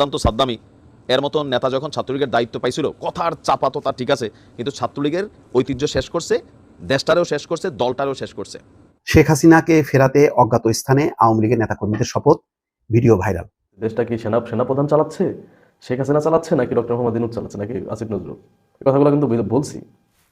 সাদ্দাম তো সাদ্দামি এর মতন নেতা যখন ছাত্রলীগের দায়িত্ব পাইছিল কথার চাপা তো তার ঠিক আছে কিন্তু ছাত্রলীগের ঐতিহ্য শেষ করছে দেশটারেও শেষ করছে দলটারেও শেষ করছে। শেখ হাসিনাকে ফেরাতে অজ্ঞাত স্থানে আওয়ামী লীগের নেতাকর্মীদের শপথ ভিডিও ভাইরাল। দেশটা কি সেনা সেনাপ্রধান চালাচ্ছে? শেখ হাসিনা চালাচ্ছে নাকি ডক্টর মোহাম্মদ ইনুদ চালাচ্ছে নাকি আসিফ নজরুল? এই কথাগুলো কিন্তু বলছি।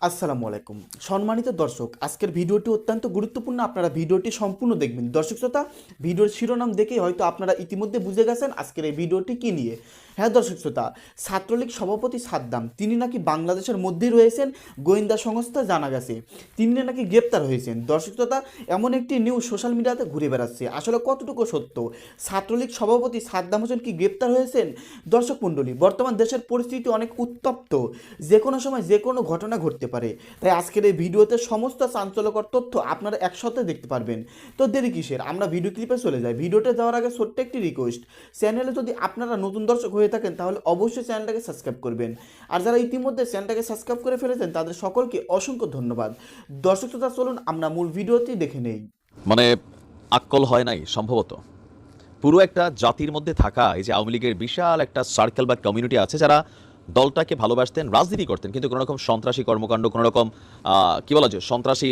আসসালামু আলাইকুম। সম্মানিত দর্শক, আজকের ভিডিওটি অত্যন্ত গুরুত্বপূর্ণ। আপনারা ভিডিওটি সম্পূর্ণ দেখবেন। দর্শক শ্রোতা, ভিডিওর শিরোনাম দেখে হয়তো আপনারা ইতিমধ্যে বুঝে গেছেন আজকের এই ভিডিওটি কি নিয়ে। হ্যাঁ দর্শক শ্রোতা, ছাত্রলীগ সভাপতি সাদ্দাম, তিনি নাকি বাংলাদেশের মধ্যেই রয়েছেন, গোয়েন্দা সংস্থা জানা গেছে। তিনি নাকি গ্রেপ্তার হয়েছেন। দর্শক শ্রোতা, এমন একটি নিউজ সোশ্যাল মিডিয়াতে ঘুরে বেড়াচ্ছে। আসলে কতটুকু সত্য? ছাত্রলীগ সভাপতি সাদ্দাম হোসেন কি গ্রেপ্তার হয়েছেন? দর্শক মণ্ডলী, বর্তমান দেশের পরিস্থিতি অনেক উত্তপ্ত। যে কোনো সময় যে কোনো ঘটনা ঘটতে পারে। তাই আজকের এই ভিডিওতে সমস্ত চাঞ্চল্যকর তথ্য আপনারা একসাথে দেখতে পারবেন। তো দেরি কিসের? আমরা ভিডিও ক্লিপে চলে যাই। ভিডিওতে যাওয়ার আগে ছোট্ট একটি রিকোয়েস্ট চ্যানেলে যদি আপনারা নতুন দর্শক হয়ে থাকেন, তাহলে অবশ্যই চ্যানেলটাকে সাবস্ক্রাইব করবেন। আর যারা ইতিমধ্যে চ্যানেলটাকে সাবস্ক্রাইব করে ফেলেছেন, তাদের সকলকে অসংখ্য ধন্যবাদ। দর্শক শ্রোতা, চলুন আমরা মূল ভিডিওটি দেখে নেই। মানে আক্কল হয় নাই, সম্ভবত। পুরো একটা জাতির মধ্যে থাকা এই যে আওয়ামী লীগের বিশাল একটা সার্কেল বা কমিউনিটি আছে যারা দলটাকে ভালোবাসতেন, রাজনীতি করতেন, কিন্তু কোনো রকম সন্ত্রাসী কর্মকাণ্ড, কোনো রকম কি বলা যায়, সন্ত্রাসী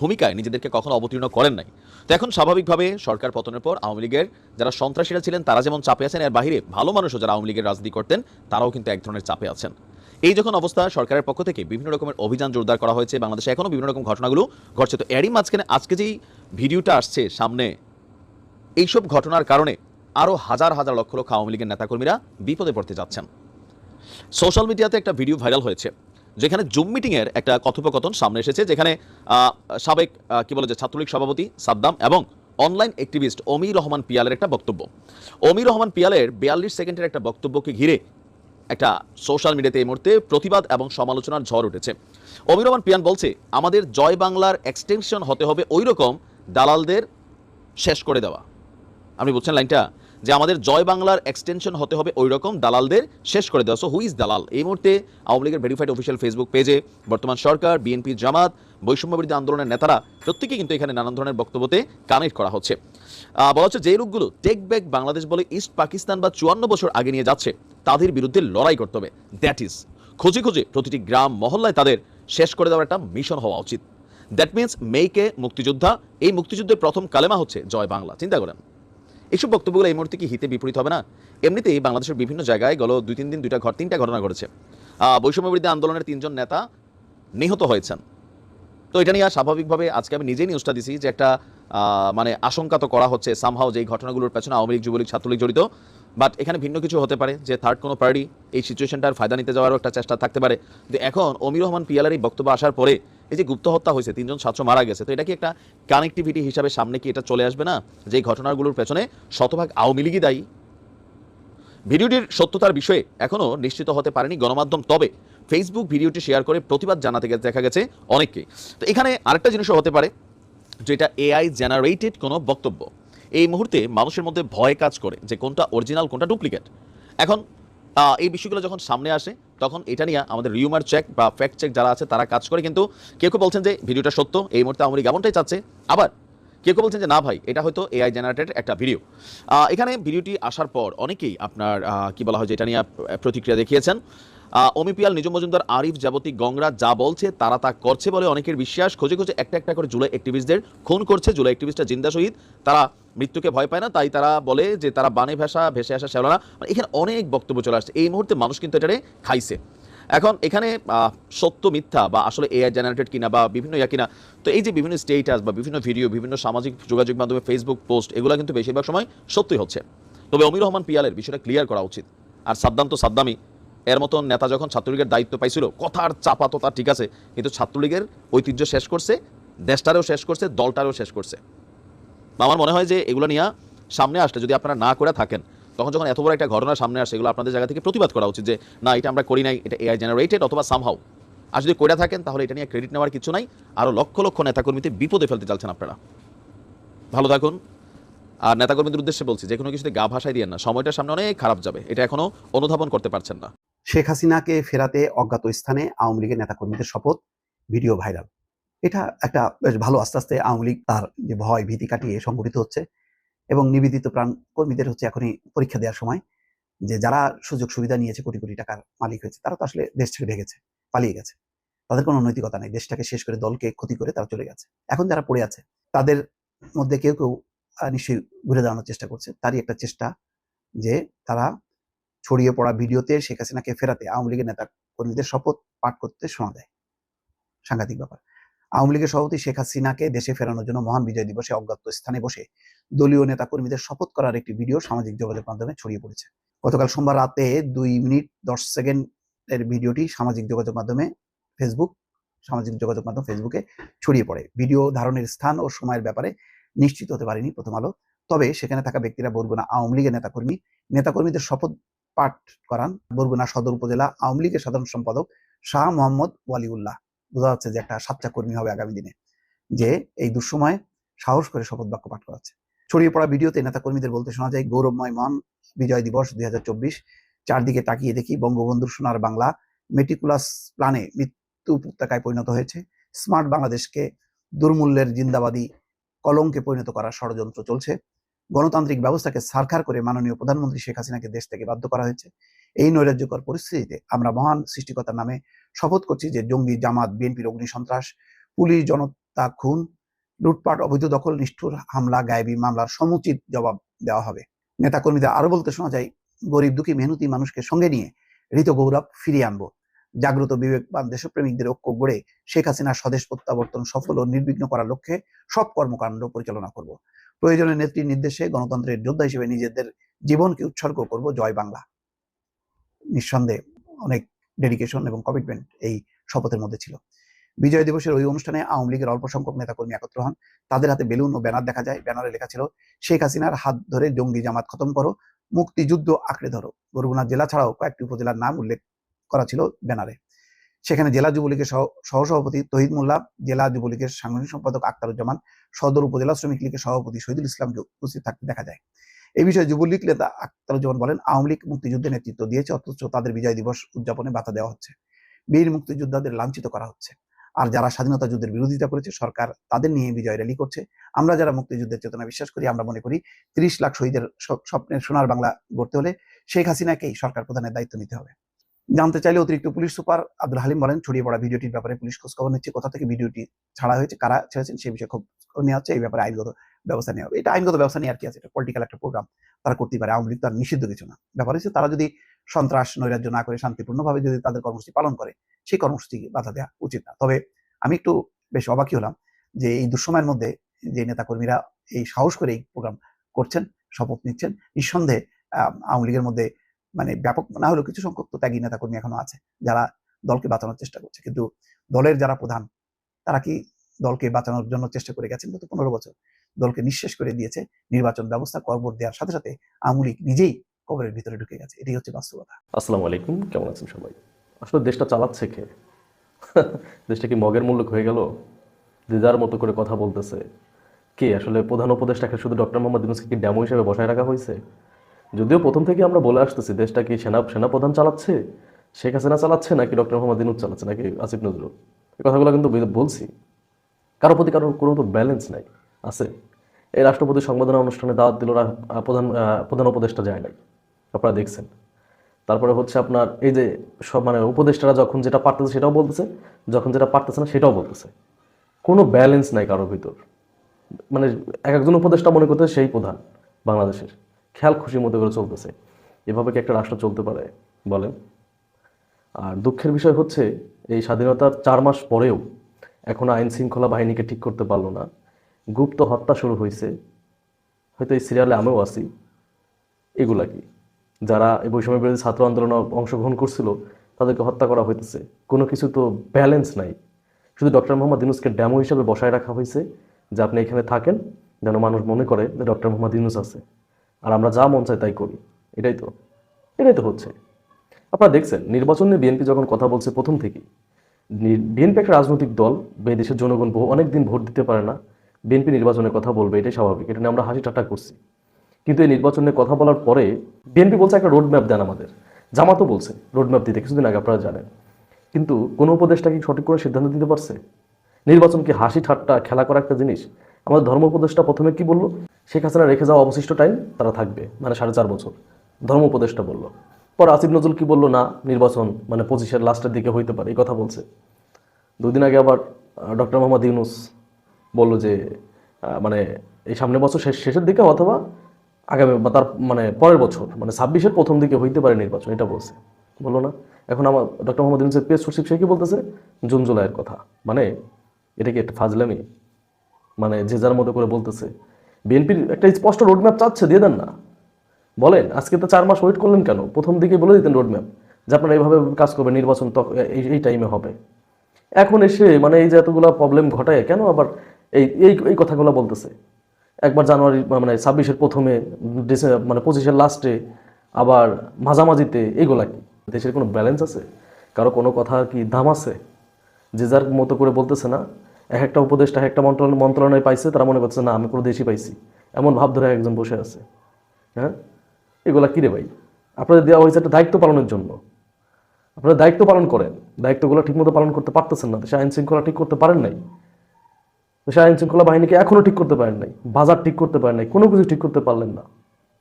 ভূমিকায় নিজেদেরকে কখনো অবতীর্ণ করেন নাই। তো এখন স্বাভাবিকভাবে সরকার পতনের পর আওয়ামী লীগের যারা সন্ত্রাসীরা ছিলেন, তারা যেমন চাপে আছেন, এর বাইরে ভালো মানুষও যারা আওয়ামী লীগের রাজনীতি করতেন, তারাও কিন্তু এক ধরনের চাপে আছেন। এই যখন অবস্থা সরকারের পক্ষ থেকে বিভিন্ন রকমের অভিযান জোরদার করা হয়েছে, বাংলাদেশে এখনও বিভিন্ন রকম ঘটনাগুলো ঘটছে, তো এরই মাঝখানে আজকে যেই ভিডিওটা আসছে সামনে, এইসব ঘটনার কারণে আরও হাজার হাজার লক্ষ লক্ষ আওয়ামী লীগের নেতাকর্মীরা বিপদে পড়তে যাচ্ছেন। সোশ্যাল মিডিয়াতে একটা ভিডিও ভাইরাল হয়েছে, যেখানে জুম মিটিংয়ের একটা কথোপকথন সামনে এসেছে, যেখানে সাবেক কি বলে যে ছাত্রলীগ সভাপতি সাদ্দাম এবং অনলাইন অ্যাক্টিভিস্ট অমি রহমান পিয়ালের একটা বক্তব্য। অমি রহমান পিয়ালের বিয়াল্লিশ সেকেন্ডের একটা বক্তব্যকে ঘিরে একটা সোশ্যাল মিডিয়াতে এই মুহূর্তে প্রতিবাদ এবং সমালোচনার ঝড় উঠেছে। অমি রহমান পিয়ান বলছে, আমাদের জয় বাংলার এক্সটেনশন হতে হবে ওই রকম দালালদের শেষ করে দেওয়া। আপনি বলছেন লাইনটা? যে আমাদের জয় বাংলার এক্সটেনশন হতে হবে ওই রকম দালালদের শেষ করে দেওয়া। সো হু ইজ দালাল? এই মুহূর্তে আওয়ামী লীগের ভেরিফাইড অফিসিয়াল ফেসবুক পেজে বর্তমান সরকার বিএনপি জামাত, বৈষম্যবিরোধী আন্দোলনের নেতারা প্রত্যেকেই কিন্তু এখানে নানান ধরনের বক্তব্যতে কানেক্ট করা হচ্ছে। বলা হচ্ছে যে লোকগুলো টেক ব্যাক বাংলাদেশ বলে ইস্ট পাকিস্তান বা চুয়ান্ন বছর আগে নিয়ে যাচ্ছে, তাদের বিরুদ্ধে লড়াই করতে হবে। দ্যাট ইজ খুঁজে খুঁজে প্রতিটি গ্রাম মহল্লায় তাদের শেষ করে দেওয়ার একটা মিশন হওয়া উচিত। দ্যাট মিনস মেইকে মুক্তিযোদ্ধা, এই মুক্তিযুদ্ধের প্রথম কালেমা হচ্ছে জয় বাংলা। চিন্তা করেন। এইসব বক্তব্যগুলো এই মুহূর্তে কি হিতে বিপরীত হবে না? এমনিতেই বাংলাদেশের বিভিন্ন জায়গায় গেল দুই তিন দিন, দুইটা ঘর, তিনটা ঘটনা ঘটেছে। বৈষম্যবিরোধী আন্দোলনের তিনজন নেতা নিহত হয়েছেন। তো এটা নিয়ে স্বাভাবিকভাবে আজকে আমি নিজেই নিউজটা দিছি যে একটা মানে আশঙ্কা তো করা হচ্ছে সামহাও যে এই ঘটনাগুলোর পেছনে আওয়ামী লীগ, যুবলীগ, ছাত্রলীগ জড়িত। বাট এখানে ভিন্ন কিছু হতে পারে যে থার্ড কোনো পার্টি এই সিচুয়েশনটার ফায়দা নিতে যাওয়ারও একটা চেষ্টা থাকতে পারে। যে এখন অমির রহমান পিয়ালার এই বক্তব্য আসার পরে এই যে গুপ্ত হত্যা হয়েছে, তিনজন ছাত্র মারা গেছে, তো এটা কি একটা কানেক্টিভিটি হিসাবে সামনে কি এটা চলে আসবে না? যে ঘটনাগুলোর পেছনে শতভাগ আওয়ামী লীগই দায়ী? ভিডিওটির সত্যতার বিষয়ে এখনও নিশ্চিত হতে পারেনি গণমাধ্যম, তবে ফেসবুক ভিডিওটি শেয়ার করে প্রতিবাদ জানাতে দেখা গেছে অনেককে। তো এখানে আরেকটা জিনিসও হতে পারে যে যেটা এআই জেনারেটেড কোনো বক্তব্য। এই মুহূর্তে মানুষের মধ্যে ভয় কাজ করে যে কোনটা অরিজিনাল কোনটা ডুপ্লিকেট এখন এই বিষয়গুলো যখন সামনে আসে, তখন এটা নিয়ে আমাদের রিউমার চেক বা ফ্যাক্ট চেক যারা আছে, তারা কাজ করে। কিন্তু কেউ কেউ বলছেন যে, ভিডিওটা সত্য, এই মুহূর্তে আওয়ামী লীগ এমনটাই চাচ্ছে। আবার কেউ কেউ বলছেন যে, না ভাই, এটা হয়তো এআই জেনারেটেড একটা ভিডিও এখানে ভিডিওটি আসার পর অনেকেই আপনার কি বলা হয় যে, এটা নিয়ে প্রতিক্রিয়া দেখিয়েছেন। অমিপিয়াল নিজম মজুমদার, আরিফ জাবতি গংরা যা বলছে তারা তা করছে বলে অনেকের বিশ্বাস। খোঁজে খোঁজে একটা একটা করে জুলাই অ্যাক্টিভিস্টদের খুন করছে জুলাই অ্যাক্টিভিস্টরা জিন্দা শহীদ তারা মৃত্যুকে ভয় পায় না, তাই তারা বলে যে তারা বানে ভাষা, ভেসে আসা শ্যাওলা মানে এখানে অনেক বক্তব্য চলে আসছে। এই মুহূর্তে মানুষ কিন্তু এটারে খাইছে। এখন এখানে সত্য, মিথ্যা বা আসলে এআই জেনারেটেড কিনা বা বিভিন্ন ইয়া কিনা, তো এই যে বিভিন্ন স্টেটাস বা বিভিন্ন ভিডিও বিভিন্ন সামাজিক যোগাযোগ মাধ্যমে ফেসবুক পোস্ট এগুলো কিন্তু বেশিরভাগ সময় সত্যি হচ্ছে। তবে অমির রহমান পিয়ালের বিষয়টা ক্লিয়ার করা উচিত। আর সাদ্দাম তো সাদ্দামি এর মতন নেতা যখন ছাত্রলীগের দায়িত্ব পাইছিল, কথার চাপা তো তার ঠিক আছে, কিন্তু ছাত্রলীগের ঐতিহ্য শেষ করছে, দেশটারেও শেষ করছে, দলটারেও শেষ করছে। আমার মনে হয় যে এগুলো নিয়ে সামনে আসলে যদি আপনারা না করে থাকেন, তখন যখন এত বড় একটা ঘটনা সামনে আসে, এগুলো আপনাদের জায়গা থেকে প্রতিবাদ করা উচিত যে, না, এটা আমরা করি নাই, এটা এআই জেনারেটেড অথবা সামহাও আর যদি করে থাকেন, তাহলে এটা নিয়ে ক্রেডিট নেওয়ার কিছু নাই আরও লক্ষ লক্ষ নেতাকর্মীতে বিপদে ফেলতে চাচ্ছেন আপনারা। ভালো থাকুন। আর নেতাকর্মীদের উদ্দেশ্যে বলছি যে কোনো কিছুতে গা ভাসায় দিয়ে না সময়টার সামনে অনেক খারাপ যাবে, এটা এখনও অনুধাবন করতে পারছেন না। শেখ হাসিনাকে ফেরাতে অজ্ঞাত স্থানে আওয়ামী লীগের নেতাকর্মীদের শপথ, ভিডিও ভাইরাল। এটা একটা বেশ ভালো আস্তে আস্তে আওয়ামী লীগ তার যে ভয়, ভীতি কাটিয়ে সংগঠিত হচ্ছে এবং নিবেদিত প্রাণ কর্মীদের হচ্ছে এখনই পরীক্ষা দেওয়ার সময় যে যারা সুযোগ সুবিধা নিয়েছে কোটি কোটি টাকার মালিক হয়েছে, তারা তো আসলে দেশ ছেড়ে ভেগেছে পালিয়ে গেছে। তাদের কোনো নৈতিকতা নেই, দেশটাকে শেষ করে দলকে ক্ষতি করে তারা চলে গেছে। এখন যারা পড়ে আছে, তাদের মধ্যে কেউ কেউ নিশ্চয়ই ঘুরে দাঁড়ানোর চেষ্টা করছে। তারই একটা চেষ্টা যে তারা ছড়িয়ে পড়া ভিডিওতে শেখ হাসিনাকে ফেরাতে আওয়ামী লীগের নেতা কর্মীদের শপথ পাঠ করতে শোনা যায়। সাংঘাতিক ব্যাপার। আওয়ামী লীগের সভাপতি শেখ হাসিনাকে দেশে ফেরানোর জন্য মহান বিজয় দিবসে অজ্ঞাত স্থানে বসে দলীয় নেতা কর্মীদের শপথ করার একটি ভিডিও সামাজিক যোগাযোগ মাধ্যমে ছড়িয়ে পড়েছে। গতকাল সোমবার রাতে দুই মিনিট দশ সেকেন্ডের ভিডিওটি সামাজিক যোগাযোগ মাধ্যমে ফেসবুক, সামাজিক যোগাযোগ মাধ্যম ফেসবুকে ছড়িয়ে পড়ে। ভিডিও ধারণের স্থান ও সময়ের ব্যাপারে নিশ্চিত হতে পারেনি প্রথম আলো। তবে সেখানে থাকা ব্যক্তিরা বরগুনা আওয়ামী লীগের নেতাকর্মী নেতাকর্মীদের শপথ পাঠ করান বরগুনা সদর উপজেলা আওয়ামী লীগের সাধারণ সম্পাদক শাহ মোহাম্মদ ওয়ালিউল্লাহ। বোঝা যাচ্ছে যে একটা সাচ্চা কর্মী হবে আগামী দিনে যে এই দুঃসময়ে সাহস করে শপথ বাক্য পাঠ করাচ্ছে। ছড়িয়ে পড়া ভিডিওতে নেতা কর্মীদের বলতে শোনা যায়, গৌরবময় মহান বিজয় দিবস দুই হাজার চব্বিশ, চারদিকে তাকিয়ে দেখি বঙ্গবন্ধুর সোনার বাংলা মেটিকুলাস প্ল্যানে মৃত্যু উপত্যকায় পরিণত হয়েছে। স্মার্ট বাংলাদেশকে দুর্মূল্যের জিন্দাবাদী কলঙ্কে পরিণত করার ষড়যন্ত্র চলছে। গণতান্ত্রিক ব্যবস্থাকে সারখার করে মাননীয় প্রধানমন্ত্রী শেখ হাসিনাকে দেশ থেকে বাধ্য করা হয়েছে। এই নৈরাজ্যকর পরিস্থিতিতে আমরা মহান সৃষ্টিকতার নামে শপথ করছি যে জঙ্গি, জামাত, বিএনপির অগ্নি সন্ত্রাস পুলিশ, জনতা, খুন, লুটপাট, অবৈধ দখল, নিষ্ঠুর হামলা, গায়েবী মামলার সমুচিত জবাব দেওয়া হবে। নেতাকর্মীদের আরও বলতে শোনা যায়, গরিব দুঃখী মেহনতি মানুষকে সঙ্গে নিয়ে ঋত গৌরব ফিরিয়ে আনব। জাগ্রত বিবেকবান দেশপ্রেমিকদের ঐক্য গড়ে শেখ হাসিনার স্বদেশ প্রত্যাবর্তন, সফল ও নির্বিঘ্ন করার লক্ষ্যে সব কর্মকাণ্ড পরিচালনা করব। প্রয়োজনে নেত্রীর নির্দেশে গণতন্ত্রের যোদ্ধা হিসেবে নিজেদের জীবনকে উৎসর্গ করব জয় বাংলা। নিঃসন্দেহে অনেক ডেডিকেশন এবং কমিটমেন্ট এই শপথের মধ্যে ছিল। বিজয় দিবসের ওই অনুষ্ঠানে আওয়ামী লীগের অল্প সংখ্যক নেতাকর্মী একত্র হন। তাদের হাতে বেলুন ও ব্যানার দেখা যায়। ব্যানারে লেখা ছিল, শেখ হাসিনার হাত ধরে জঙ্গি জামাত খতম করো, মুক্তিযুদ্ধ আঁকড়ে ধরো। বরগুনা জেলা ছাড়াও কয়েকটি উপজেলার নাম উল্লেখ করা ছিল ব্যানারে। সেখানে জেলা যুবলীগের সহ, সহসভাপতি তহিদ মোল্লা, জেলা যুবলীগের সাংগঠনিক সম্পাদক আক্তারুজ্জামান, সদর উপজেলা শ্রমিক লীগের সভাপতি শহীদুল ইসলামকে উপস্থিত থাকতে দেখা যায়। এই বিষয়ে যুবলীগ নেতা আক্তারুজ্জামান বলেন, আওয়ামী লীগ মুক্তিযুদ্ধে নেতৃত্ব দিয়েছে, অথচ তাদের বিজয় দিবস উদযাপনে বাধা দেওয়া হচ্ছে। বীর মুক্তিযোদ্ধাদের লাঞ্ছিত করা হচ্ছে। আর যারা স্বাধীনতা যুদ্ধের বিরোধিতা করেছে, সরকার তাদের নিয়ে বিজয় র্যালি করছে। আমরা যারা মুক্তিযুদ্ধের চেতনা বিশ্বাস করি, আমরা মনে করি তিরিশ লাখ শহীদের স্বপ্নের সোনার বাংলা গড়তে হলে শেখ হাসিনাকেই সরকার প্রধানের দায়িত্ব নিতে হবে। জানতে চাইলে অতিরিক্ত পুলিশ সুপার আব্দুল হালিম বলেন, ছড়িয়ে পড়া ভিডিওটির ব্যাপারে পুলিশ খোঁজ খবর নিচ্ছে, কোথা থেকে ভিডিওটি ছাড়া হয়েছে, কারা ছেড়েছেন সেই বিষয়ে খুব নেওয়া হচ্ছে, এই ব্যাপারে আইনগত ব্যবস্থা নেওয়া হবে। এটা আইনগত ব্যবস্থা নিয়ে আর কি আছে, এটা পলিটিক্যাল একটা প্রোগ্রাম তারা করতে পারে, আওয়ামী লীগ তার নিষিদ্ধ কিছু না। ব্যাপার হচ্ছে তারা যদি সন্ত্রাস, নৈরাজ্য না করে শান্তিপূর্ণভাবে যদি তাদের কর্মসূচি পালন করে, সেই কর্মসূচি বাধা দেওয়া উচিত না। তবে আমি একটু বেশ অবাকই হলাম যে এই দুঃসময়ের মধ্যে যে নেতাকর্মীরা এই সাহস করে এই প্রোগ্রাম করছেন, শপথ নিচ্ছেন, নিঃসন্দেহে আওয়ামী লীগের মধ্যে মানে ব্যাপক না হলেও কিছু সংখ্যক তো ত্যাগী নেতাকর্মী এখনও আছে, যারা দলকে বাঁচানোর চেষ্টা করছে। কিন্তু দলের যারা প্রধান, তারা কি দলকে বাঁচানোর জন্য চেষ্টা করে গেছেন গত পনেরো বছর? দলকে নিঃশেষ করে দিয়েছে, নির্বাচন ব্যবস্থা করবর দেওয়ার সাথে সাথে আওয়ামী নিজেই কবরের ভিতরে ঢুকে গেছে। এটাই হচ্ছে বাস্তবতা। আসসালামু আলাইকুম, কেমন আছেন সবাই? আসলে দেশটা চালাচ্ছে কে? দেশটা কি মগের মূল্য হয়ে গেল? যে যার মতো করে কথা বলতেছে। কে আসলে প্রধান উপদেষ্টাকে শুধু ডক্টর মোহাম্মদ ইউনুসকে কি ড্যামো হিসেবে বসায় রাখা হয়েছে? যদিও প্রথম থেকে আমরা বলে আসতেছি, দেশটা কি সেনা সেনাপ্রধান চালাচ্ছে? শেখ হাসিনা চালাচ্ছে নাকি ডক্টর মোহাম্মদ ইউনুস চালাচ্ছে নাকি আসিফ নজরুল? এই কথাগুলো কিন্তু বলছি। কারও প্রতি কারোর কোনো তো ব্যালেন্স নাই। আছে। এই রাষ্ট্রপতি সংবর্ধনা অনুষ্ঠানে দাওয়াত দিল প্রধান প্রধান উপদেষ্টা যায় নাই। আপনারা দেখছেন। তারপরে হচ্ছে আপনার এই যে সব মানে উপদেষ্টারা যখন যেটা পারতেছে সেটাও বলতেছে, যখন যেটা পারতেছে না সেটাও বলতেছে। কোনো ব্যালেন্স নাই কারোর ভিতর। মানে এক একজন উপদেষ্টা মনে করতে সেই প্রধান বাংলাদেশের। খেয়াল খুশির মতো করে চলতেছে। এভাবে কি একটা রাষ্ট্র চলতে পারে? বলেন। আর দুঃখের বিষয় হচ্ছে, এই স্বাধীনতার চার মাস পরেও এখন আইন শৃঙ্খলা বাহিনীকে ঠিক করতে পারল না। গুপ্ত হত্যা শুরু হয়েছে। হয়তো এই সিরিয়ালে আমিও আছি। এগুলা কি? যারা এই বৈষম্য বিরোধী ছাত্র আন্দোলনে অংশগ্রহণ করছিল, তাদেরকে হত্যা করা হইতেছে। কোনো কিছু তো ব্যালেন্স নাই। শুধু ডক্টর মোহাম্মদ ইউনুসকে ড্যামো হিসেবে বসায় রাখা হয়েছে, যে আপনি এখানে থাকেন, যেন মানুষ মনে করে যে ডক্টর মোহাম্মদ ইউনুস আছে। আর আমরা যা মন চাই তাই করি। এটাই তো এটাই তো হচ্ছে। আপনারা দেখছেন, নির্বাচন নিয়ে বিএনপি যখন কথা বলছে প্রথম থেকেই বিএনপি একটা রাজনৈতিক দল দেশের জনগণ বহু অনেক দিন ভোট দিতে পারে না, বিএনপি নির্বাচনের কথা বলবে, এটাই স্বাভাবিক, এটা নিয়ে আমরা হাসি ঠাট্টা করছি। কিন্তু এই নির্বাচনের কথা বলার পরে বিএনপি বলছে একটা রোড ম্যাপ দেন আমাদের। জামাতও বলছে রোড ম্যাপ দিতে, কিছুদিন আগে আপনারা জানেন। কিন্তু কোনো উপদেশটা কি সঠিক করে সিদ্ধান্ত দিতে পারছে? নির্বাচন কি হাসি ঠাট্টা, খেলা করা একটা জিনিস? আমাদের ধর্ম উপদেশটা প্রথমে কি বলল? শেখ হাসিনা রেখে যাওয়া অবশিষ্ট টাইম তারা থাকবে মানে সাড়ে চার বছর। ধর্ম উপদেষ্টা বলল। পরে আসিফ নজরুল কি বলল? না, নির্বাচন মানে পঁচিশের লাস্টের দিকে হইতে পারে এই কথা বলছে। দুদিন আগে আবার ডক্টর মোহাম্মদ ইউনুস বলল যে মানে এই সামনের বছর শেষ, শেষের দিকে অথবা আগামী তার মানে পরের বছর মানে ছাব্বিশের প্রথম দিকে হইতে পারে নির্বাচন, এটা বলছে। বলল না। এখন আমার ডক্টর মোহাম্মদ ইউনুসের পেস সচিব সে কি বলতেছে? জুন, জুলাইয়ের কথা। মানে এটা কি একটা ফাজলামি? মানে যে যার মতো করে বলতেছে। বিএনপির একটা স্পষ্ট রোডম্যাপ চাচ্ছে, দিয়ে দেন না। বলেন, আজকে তো চার মাস ওয়েট করলেন কেন? প্রথম দিকে বলে দিতেন রোডম্যাপ যে আপনারা এইভাবে কাজ করবেন, নির্বাচন এই টাইমে হবে। এখন এসে মানে এই যে এতগুলো প্রবলেম ঘটায়, কেন আবার এই এই এই কথাগুলো বলতেছে? একবার জানুয়ারি মানে ছাব্বিশের প্রথমে মানে পঁচিশের লাস্টে আবার মাঝামাঝিতে এইগুলা কি? দেশের কোনো ব্যালেন্স আছে? কারও কোনো কথা কি দাম আছে? যে যার মতো করে বলতেছে না এক একটা উপদেষ্টা, এক একটা মন্ত্রণালয় মন্ত্রণালয় পাইছে, তারা মনে করছে না, আমি কোনো দেশই পাইছি। এমন ভাব ধরে একজন বসে আছে। হ্যাঁ? এগুলা কিরে ভাই? আপনাদের দেওয়া হয়েছে একটা দায়িত্ব পালনের জন্য। আপনারা দায়িত্ব পালন করেন। দায়িত্বগুলো ঠিকমতো পালন করতে পারতেছেন না। দেশে আইন শৃঙ্খলা ঠিক করতে পারেন নাই। দেশে আইন শৃঙ্খলা বাহিনীকে এখনও ঠিক করতে পারেন নাই। বাজার ঠিক করতে পারেন নাই। কোনো কিছু ঠিক করতে পারলেন না।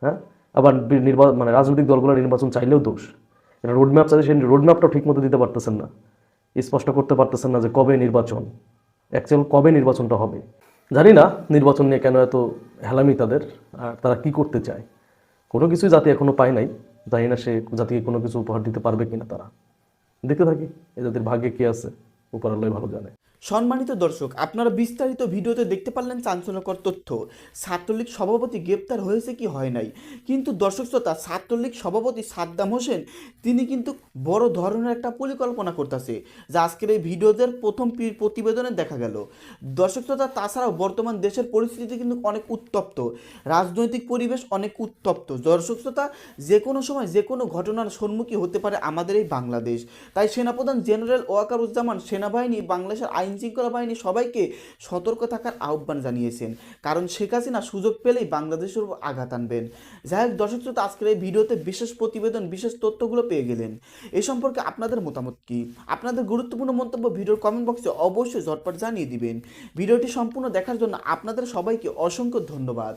হ্যাঁ? আবার নির্বাচন মানে রাজনৈতিক দলগুলোর নির্বাচন চাইলেও দোষ। এটা রোডম্যাপ চাইলে সেই রোডম্যাপটাও ঠিকমতো দিতে পারতেছেন না। স্পষ্ট করতে পারতেছেন না যে কবে নির্বাচন। অ্যাকচুয়াল কবে নির্বাচনটা হবে? জানি না নির্বাচন নিয়ে কেন এত হেলামি তাদের, আর তারা কি করতে চায়? কোনো কিছুই জাতি এখনও পায় নাই। জানি না সে জাতিকে কোনো কিছু উপহার দিতে পারবে কিনা তারা। দেখতে থাকি, এ জাতির ভাগ্যে কে আছে উপরালয় ভালো জানে। সম্মানিত দর্শক, আপনারা বিস্তারিত ভিডিওতে দেখতে পারলেন চাঞ্চল্যকর তথ্য। ছাত্রলীগ সভাপতি গ্রেপ্তার হয়েছে কি হয় নাই? কিন্তু দর্শক শ্রোতা, ছাত্রলীগ সভাপতি সাদ্দাম হোসেন, তিনি কিন্তু বড় ধরনের একটা পরিকল্পনা করতেছে, যা আজকের এই ভিডিওদের প্রথম প্রতিবেদনে দেখা গেল। দর্শক শ্রোতা, তাছাড়াও বর্তমান দেশের পরিস্থিতি কিন্তু অনেক উত্তপ্ত, রাজনৈতিক পরিবেশ অনেক উত্তপ্ত। দর্শক শ্রোতা, যে কোনো সময় যে কোনো ঘটনার সম্মুখীন হতে পারে আমাদের এই বাংলাদেশ। তাই সেনাপ্রধান জেনারেল ওয়াকারুজ্জামান সেনাবাহিনী বাংলাদেশের আইন শৃঙ্খলা বাহিনী সবাইকে সতর্ক থাকার আহ্বান জানিয়েছেন। কারণ শেখ হাসিনা সুযোগ পেলেই বাংলাদেশের উপর আঘাত আনবেন। যাই হোক, দর্শক শ্রোতা, আজকের এই ভিডিওতে বিশেষ প্রতিবেদন, বিশেষ তথ্যগুলো পেয়ে গেলেন। এ সম্পর্কে আপনাদের মতামত কি? আপনাদের গুরুত্বপূর্ণ মন্তব্য ভিডিওর কমেন্ট বক্সে অবশ্যই ঝটপট জানিয়ে দিবেন। ভিডিওটি সম্পূর্ণ দেখার জন্য আপনাদের সবাইকে অসংখ্য ধন্যবাদ।